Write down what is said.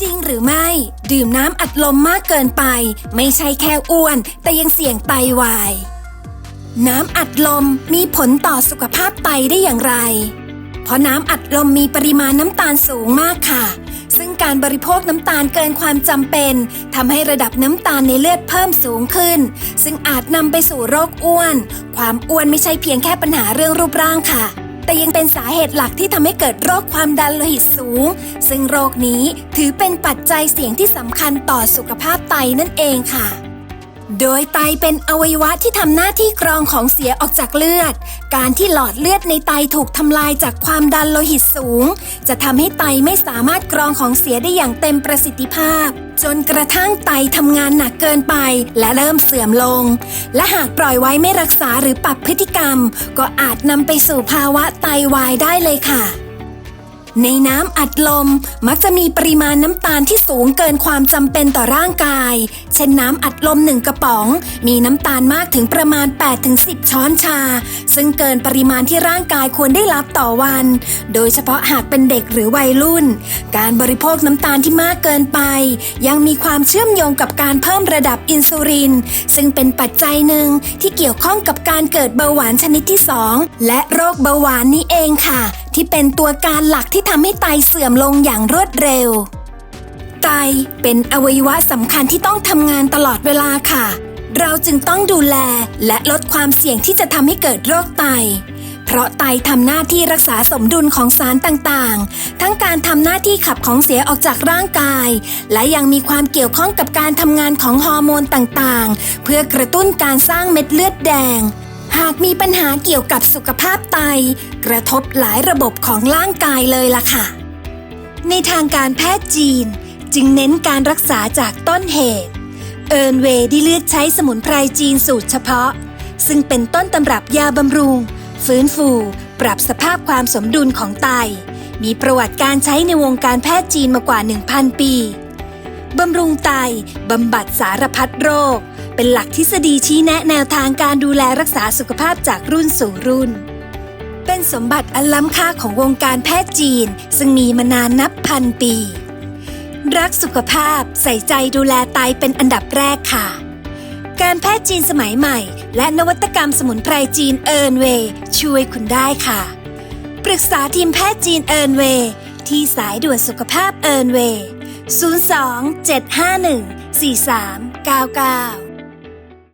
จริงหรือไม่ ดื่มน้ำอัดลมมากเกินไป ไม่ใช่แค่อ้วน แต่ยังเสี่ยงไตวาย น้ำอัดลมมีผลต่อสุขภาพไตได้อย่างไร เพราะน้ำอัดลมมีปริมาณน้ำตาลสูงมากค่ะ ซึ่งการบริโภคน้ำตาลเกินความจำเป็นทำให้ระดับน้ำตาลในเลือดเพิ่มสูงขึ้น ซึ่งอาจนำไปสู่โรคอ้วน ความอ้วนไม่ใช่เพียงแค่ปัญหาเรื่องรูปร่างค่ะ แต่ยังเป็นสาเหตุหลักที่ทำให้เกิดโรคความดันโลหิตสูง ซึ่งโรคนี้ถือเป็นปัจจัยเสี่ยงที่สำคัญต่อสุขภาพไตนั่นเองค่ะ โดยไตเป็นอวัยวะที่ทำหน้าที่กรองของเสียออกจากเลือด การที่หลอดเลือดในไตถูกทำลายจากความดันโลหิตสูง จะทำให้ไตไม่สามารถกรองของเสียได้อย่างเต็มประสิทธิภาพ จนกระทั่งไตทำงานหนักเกินไป และเริ่มเสื่อมลง และหากปล่อยไว้ไม่รักษาหรือปรับพฤติกรรม ก็อาจนำไปสู่ภาวะไตวายได้เลยค่ะ ในน้ำอัดลมมักจะมีปริมาณน้ำตาลที่สูงเกินความจำเป็นต่อร่างกาย เช่นน้ำอัดลมหนึ่งกระป๋อง มีน้ำตาลมากถึงประมาณ 8-10 ช้อนชา ซึ่งเกินปริมาณที่ร่างกายควรได้รับต่อวัน โดยเฉพาะหากเป็นเด็กหรือวัยรุ่น การบริโภคน้ำตาลที่มากเกินไป ยังมีความเชื่อมโยงกับการเพิ่มระดับอินซูลิน ซึ่งเป็นปัจจัยหนึ่งที่เกี่ยวข้องกับการเกิดเบาหวานชนิดที่ 2 และโรคเบาหวานนี้เองค่ะ ที่เป็นตัวการหลักที่ทำให้ไตเสื่อมลงอย่างรวดเร็ว ไตเป็นอวัยวะสำคัญที่ต้องทำงานตลอดเวลาค่ะ เราจึงต้องดูแลและลดความเสี่ยงที่จะทำให้เกิดโรคไต เพราะไตทำหน้าที่รักษาสมดุลของสารต่างๆ ทั้งการทำหน้าที่ขับของเสียออกจากร่างกาย และยังมีความเกี่ยวข้องกับการทำงานของฮอร์โมนต่างๆ เพื่อกระตุ้นการสร้างเม็ดเลือดแดง หากมีปัญหาเกี่ยวกับสุขภาพไต กระทบหลายระบบของร่างกายเลยล่ะค่ะ ในทางการแพทย์จีนจึงเน้นการรักษาจากต้นเหตุ เอิร์นเวย์ได้เลือกใช้สมุนไพรจีนสูตรเฉพาะ ซึ่งเป็นต้นตำรับยาบำรุง ฟื้นฟู ปรับสภาพความสมดุลของไต มีประวัติการใช้ในวงการแพทย์จีนมากว่า 1,000 ปี บำรุงไตบำบัดสารพัดโรค เป็นหลักทฤษฎีชี้แนะแนวทางการดูแลรักษาสุขภาพจากรุ่นสู่รุ่น เป็นสมบัติอันล้ำค่าของวงการแพทย์จีน ซึ่งมีมานานนับพันปี รักสุขภาพใส่ใจดูแลไตเป็นอันดับแรกค่ะ การแพทย์จีนสมัยใหม่ และนวัตกรรมสมุนไพรจีนเอิร์นเวย์ช่วยคุณได้ค่ะ ปรึกษาทีมแพทย์จีนเอิร์นเวย์ที่สายด่วนสุขภาพเอิร์นเวย์ 02 751 4399